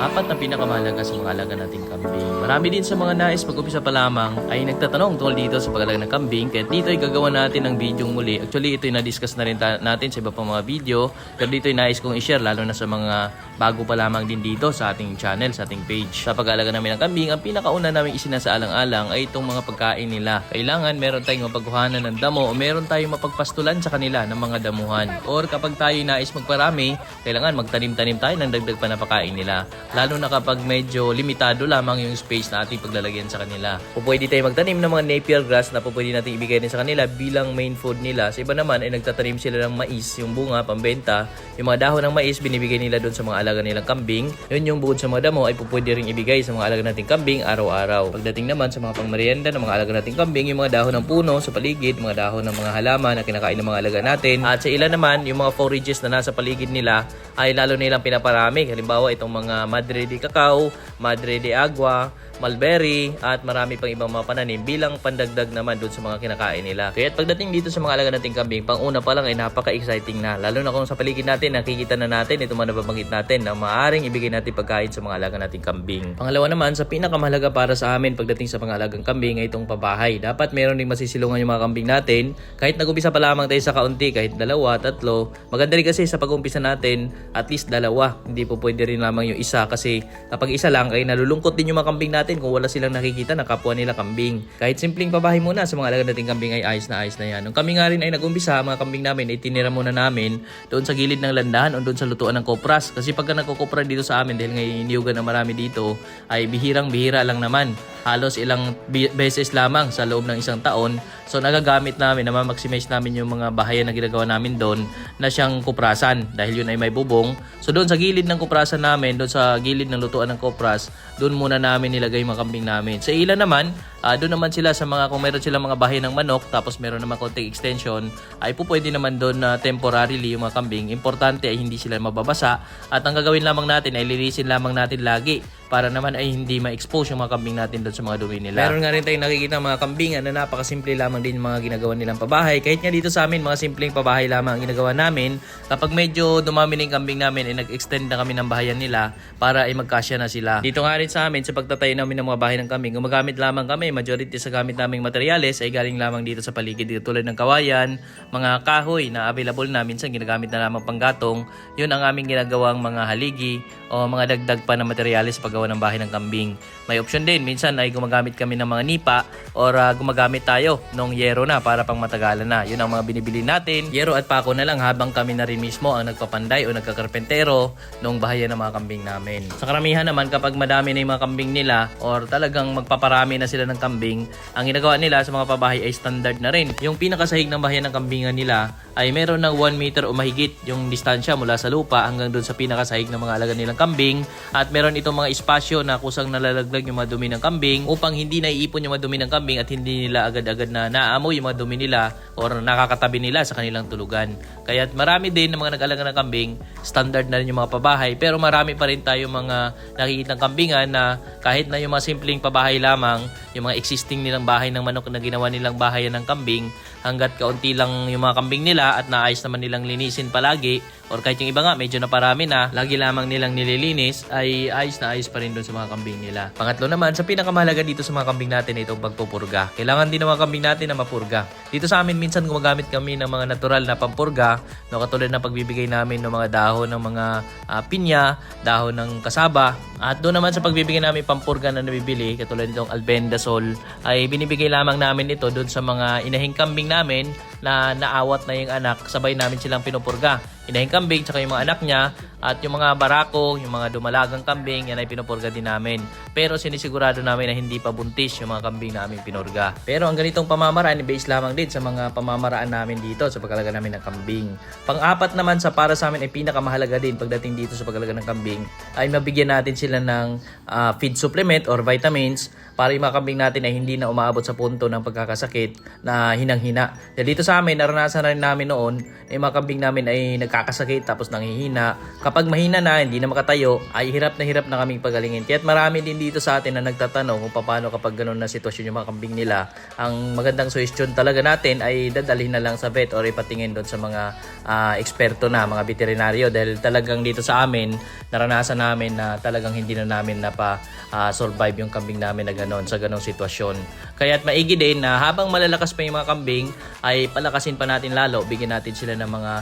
Apat na pinakamahalaga sa mga alaga nating kambing. Marami din sa mga nais mag-upisa pa lamang ay nagtatanong tungkol dito sa pag-alaga ng kambing. Kaya dito ay gagawa natin ng video muli. Actually, ito ay na-discuss na rin natin sa iba pang mga video. Pero dito ay nais kong i-share lalo na sa mga bago pa lamang din dito sa ating channel, sa ating page. Sa pag-alaga namin ng kambing, ang pinakauna namin isinasaalang-alang ay itong mga pagkain nila. Kailangan meron tayong mapagkuhanan ng damo o meron tayong mapagpastulan sa kanila ng mga damuhan. Or kapag tayo nais magparami, kailangan magtanim-tanim tayo ng dagdag pa nila. Lalo na kapag medyo limitado lamang yung space na ating paglalagyan sa kanila. O pwede tayo magtanim ng mga napier grass na po pwede natin ibigay din sa kanila bilang main food nila. Sa iba naman ay nagtatanim sila ng mais, yung bunga, pambenta. Yung mga dahon ng mais, binibigay nila doon sa mga alaga nilang kambing. Yun yung bukod sa mga damo ay po pwede rin ibigay sa mga alaga nating kambing araw-araw. Pagdating naman sa mga pangmerienda ng mga alaga nating kambing, yung mga dahon ng puno sa paligid, mga dahon ng mga halaman na kinakain ng mga alaga natin. At sa ilan naman, yung mga forages na nasa paligid nila ay lalo nilang pinaparami. Halimbawa, itong mga Madre de Cacao, Madre de Agua, mulberry at marami pang ibang mga pananim bilang pandagdag naman doon sa mga kinakain nila. Kaya pagdating dito sa mga alaga nating kambing, pang una pa lang ay napaka-exciting na. Lalo na kung sa paligid natin, nakikita na natin ito man nababanggit natin na maaaring ibigay natin pagkain sa mga alaga nating kambing. Pangalawa naman, sa pinakamahalaga para sa amin pagdating sa mga alagang kambing ay itong pabahay. Dapat meron ding masisilungan yung mga kambing natin. Kahit nag-umpisa pa lamang tayo sa kaunti, kahit dalawa, tatlo. Maganda rin kasi sa pag-umpisa natin, at least dalawa. Hindi po pwede rin lamang yung isa kasi kapag isa lang ay nalulungkot din yung mga kambing natin kung wala silang nakikita na kapwa nila kambing. Kahit simpleng pabahay muna sa mga alaga nating kambing ay ayos na ayos na yan. Nung kami nga rin ay nag-umpisa, mga kambing namin ay tinira muna namin doon sa gilid ng landahan o doon sa lutuan ng kopras. Kasi pagka nagkukopra dito sa amin dahil ngayon iniyugan na marami dito ay bihirang bihira lang naman. Halos ilang beses lamang sa loob ng isang taon. So nagagamit namin, na-maximize namin yung mga bahayan na ginagawa namin doon na siyang kuprasan dahil yun ay may bubong. So doon sa gilid ng kuprasan namin, doon sa gilid ng lutuan ng kopras, doon muna namin nilagay yung mga kambing namin. Sa ilan naman, ah, doon naman sila sa mga, kung meron silang mga bahayan ng manok, tapos meron naman konting extension, ay po pwede naman doon na temporarily yung mga kambing. Importante ay hindi sila mababasa at ang gagawin lamang natin ay lilisin lamang natin lagi para naman ay hindi ma-expose yung mga kambing natin doon sa mga dumi nila. Meron nga rin tayong nakikita mga kambingan na napakasimple lamang din mga ginagawa nilang pabahay. Kahit nga dito sa amin, mga simpleng pabahay lamang ang ginagawa namin. Kapag medyo dumami na yung kambing namin, ay nag-extend na kami ng bahayan nila para ay magkasya na sila. Dito nga rin sa amin, sa pagtatayo namin ng mga bahay ng kambing, gumagamit lamang kami. Majority sa gamit naming materyales ay galing lamang dito sa paligid. Dito tulad ng kawayan, mga kahoy na available na minsan ginagamit na lamang panggatong. Yun ang aming ginagawang mga haligi o mga dagdag pa na materyales sa paggawa ng bahay ng kambing. May option din, minsan ay gumagamit kami ng mga nipa or ah, gumagamit tayo ng yero na para pang matagalan na. Yun ang mga binibili natin. Yero at pako na lang habang kami na rin mismo ang nagpapanday o nagkakarpentero ng bahayan ng mga kambing namin. Sa karamihan naman kapag madami na yung mga kambing nila or talagang magpaparami na sila ng kambing, ang ginagawa nila sa mga pabahay ay standard na rin. Yung pinakasahig ng bahayan ng kambingan nila ay meron ng 1 meter o mahigit yung distansya mula sa lupa hanggang doon sa pinakasahig ng mga alaga nilang kambing at meron itong mga espasyo na kusang nalalaglag yung mga dumi ng kambing upang hindi naiipon yung mga dumi ng kambing at hindi nila agad-agad na naaamoy yung mga dumi nila or nakakatabi nila sa kanilang tulugan. Kaya marami din ng mga nag-alaga ng kambing, standard na rin yung mga pabahay pero marami pa rin tayo mga nakikitang kambingan na kahit na yung mga simpleng pabahay lamang, yung mga existing nilang bahay ng manok na ginawa nilang bahayan ng kambing, hanggat kaunti lang yung mga kambing nila at naayos naman nilang linisin palagi or kahit yung iba nga medyo naparami na, lagi lamang nilang nililinis ay ayos na ayos pa rin doon sa mga kambing nila. Pangatlo naman, sa pinakamahalaga dito sa mga kambing natin ay itong pagpupurga. Kailangan din ng mga kambing natin na mapurga. Dito sa amin minsan gumagamit kami ng mga natural na pampurga, no, katulad ng pagbibigay namin ng mga dahon ng mga ah, pinya, dahon ng kasaba, at doon naman sa pagbibigay namin pampurga na nabibili, katulad nitong albendazole, ay binibigay lamang namin ito doon sa mga inahing kambing namin na naawat na yung anak, sabay namin silang pinupurga. Inahing kambing, tsaka yung mga anak niya, at yung mga barako, yung mga dumalagang kambing, yan ay pinupurga din namin. Pero sinisigurado namin na hindi pa buntis yung mga kambing namin pinurga. Pero ang ganitong pamamaraan, base lamang din sa mga pamamaraan namin dito sa pagkalaga namin ng kambing. Pang-apat naman sa para sa amin ay pinakamahalaga din pagdating dito sa pagkalaga ng kambing, ay mabigyan natin sila ng ah, feed supplement or vitamins para yung mga kambing natin ay hindi na umaabot sa punto ng pagkakasakit na hinang-hina. Dito sa amin, naranasan na rin namin noon, yung mga kambing namin ay nagkakasakit tapos nanghihina. Kapag mahina na, hindi na makatayo, ay hirap na hirap na kaming pagalingin. Kaya't marami din dito sa atin na nagtatanong kung paano kapag ganun na sitwasyon yung mga kambing nila. Ang magandang suggestion talaga natin ay dadalhin na lang sa vet or ipatingin doon sa mga ah, eksperto na, mga veterinaryo. Dahil talagang dito sa amin, naranasan namin na talagang hindi na namin napa ah, survive yung kambing namin na ganon sa ganong sitwasyon. Kaya't maigi din na habang malalakas pa yung mga kambing, ay palakasin pa natin lalo. Bigyan natin sila ng mga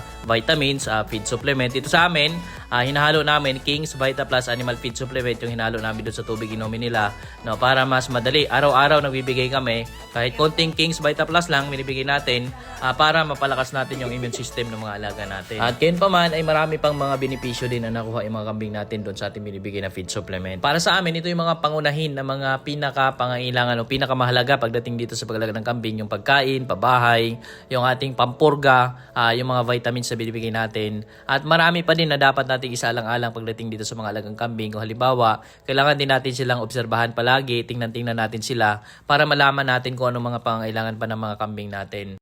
vitamins, ah, feed supplement. Ito sa amin, ah, hinahalo namin King's Vita Plus Animal Feed Supplement yung hinalo namin doon sa tubig inumin nila no, para mas madali. Araw-araw nagbibigay kami. Kahit konting King's Vita Plus lang binibigay natin ah, para mapalakas natin yung immune system ng mga alaga natin. At kayon pa man ay marami pang mga benepisyo din na nakuha yung mga kambing natin doon sa ating binibigay na feed supplement. Para sa amin, ito yung mga pangunahin na mga pinaka-pangailangan o pinakamahalaga pagdating dito sa paglaga ng kambing, yung pagkain, pabahay, yung ating pampurga, ah, yung mga vitamins na binibigay natin. At marami pa din na dapat nating isaalang-alang pagdating dito sa mga alagang kambing. Kung halimbawa, kailangan din natin silang obserbahan palagi, tingnan-tingnan natin sila para malaman natin kung ano mga pangailangan pa ng mga kambing natin.